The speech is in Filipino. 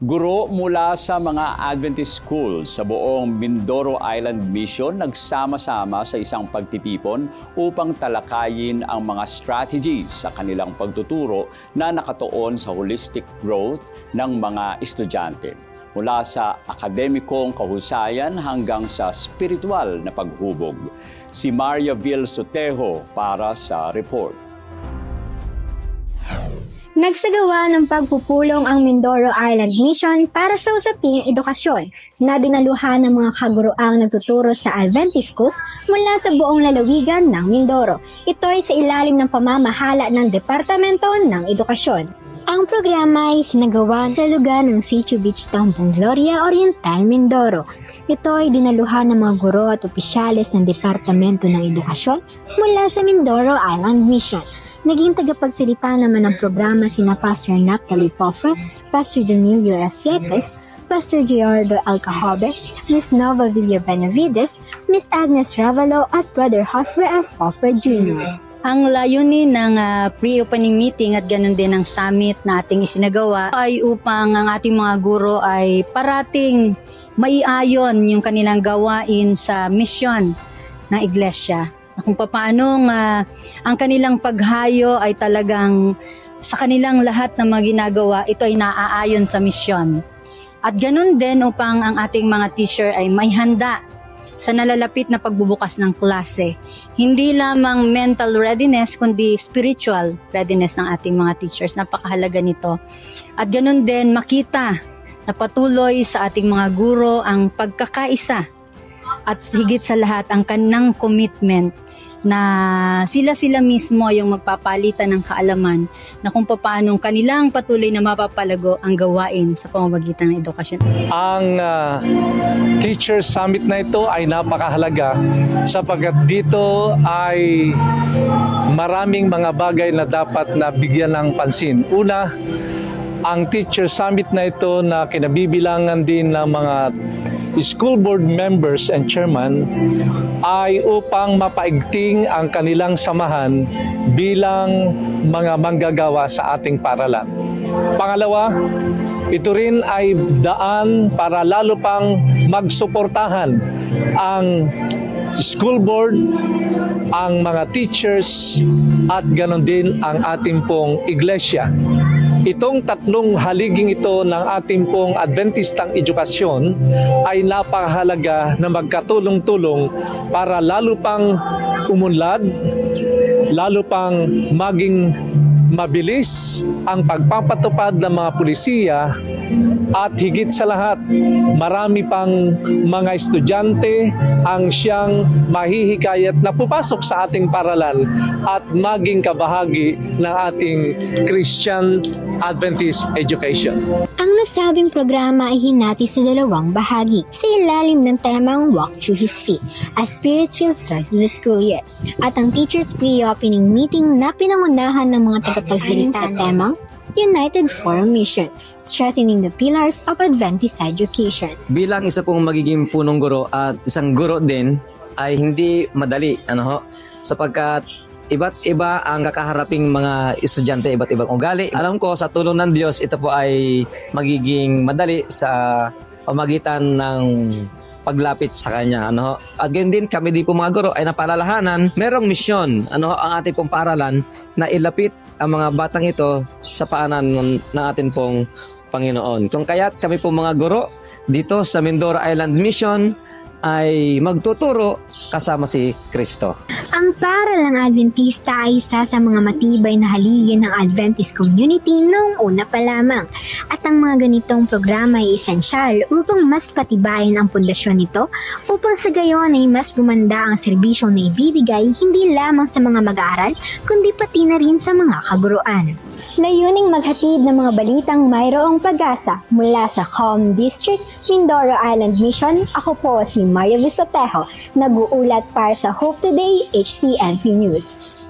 Guro mula sa mga Adventist school sa buong Mindoro Island Mission nagsama-sama sa isang pagtitipon upang talakayin ang mga strategies sa kanilang pagtuturo na nakatuon sa holistic growth ng mga estudyante. Mula sa akademikong kahusayan hanggang sa spiritual na paghubog. Si Maria Vil Sotejo para sa report. Nagsagawa ng pagpupulong ang Mindoro Island Mission para sa usaping edukasyon na dinaluhan ng mga kaguroang nagtuturo sa Adventist schools mula sa buong lalawigan ng Mindoro. Ito ay sa ilalim ng pamamahala ng Departamento ng Edukasyon. Ang programa ay sinagawa sa lugar ng Sitio Beach Town, Gloria Oriental, Mindoro. Ito ay dinaluhan ng mga guro at opisyales ng Departamento ng Edukasyon mula sa Mindoro Island Mission. Naging tagapagsalita naman ng programa sina Pastor Naphtali Poffer, Pastor Danilo F. Pastor Giordo Alcahobe, Miss Nova Villa Benavides, Miss Agnes Ravalo at Brother Josue F. Poffer Jr. Ang layunin ng ah, pre-opening meeting at ganun din ang summit na ating isinagawa ay upang ang ating mga guro ay parating maiayon yung kanilang gawain sa misyon ng iglesia. Na Kung paano nga ang kanilang paghayo ay talagang sa kanilang lahat ng mga ginagawa, ito ay naaayon sa misyon. At ganun din upang ang ating mga teacher ay may handa sa nalalapit na pagbubukas ng klase. Hindi lamang mental readiness, kundi spiritual readiness ng ating mga teachers. Napakahalaga nito. At ganun din, makita na patuloy sa ating mga guro ang pagkakaisa at higit sa lahat ang kanang commitment na sila-sila mismo yung magpapalitan ng kaalaman na kung paano kanilang patuloy na mapapalago ang gawain sa pamamagitan ng edukasyon. Ang ah, Teacher Summit na ito ay napakahalaga sapagkat dito ay maraming mga bagay na dapat na bigyan ng pansin. Una, ang Teacher Summit na ito na kinabibilangan din ng mga school board members and chairman ay upang mapaigting ang kanilang samahan bilang mga manggagawa sa ating paralan. Pangalawa, ito rin ay daan para lalo pang magsuportahan ang school board, ang mga teachers, at ganon din ang ating pong iglesia. Itong tatlong haliging ito ng ating pong Adventistang edukasyon ay napakahalaga na magkatulong-tulong para lalo pang umunlad, lalo pang maging mabilis ang pagpapatupad ng mga pulisiya at higit sa lahat, marami pang mga estudyante ang siyang mahihikayat na pupasok sa ating paralan at maging kabahagi ng ating Christian Adventist education. Ang nasabing programa ay hinati sa dalawang bahagi sa ilalim ng temang Walk Through His Feet, a spirit-filled start to the school year, at ang teacher's pre-opening meeting na pinangunahan ng mga tagapagsalita sa temang United for a Mission, strengthening the pillars of Adventist education. bilang isa pong magiging punong guro at isang guro din ay hindi madali ano ho? Sapagkat iba't iba ang kakaharaping mga estudyante iba't ibang ugali. Alam ko sa tulong ng Diyos ito po ay magiging madali sa pamagitan ng paglapit sa kanya ano at ganyan din kami din po mga guro ay napalalahanan merong misyon ano ang ating pong paralan na ilapit ang mga batang ito sa paanan ng, ng atin pong Panginoon. Kung kaya't kami po mga guro dito sa Mindoro Island Mission ay magtuturo kasama si Kristo. Ang paral ng Adventista ay isa sa mga matibay na haligi ng Adventist community noong una pa lamang. At ang mga ganitong programa ay esensyal upang mas patibayin ang pundasyon nito upang sa gayon ay mas gumanda ang serbisyo na ibibigay hindi lamang sa mga mag-aaral kundi pati na rin sa mga kaguruan. Layuning maghatid ng mga balitang mayroong pag-asa mula sa Com District, Mindoro Island Mission. Ako po si Maria Visotejo, nag-uulat para sa Hope Today HCNP News.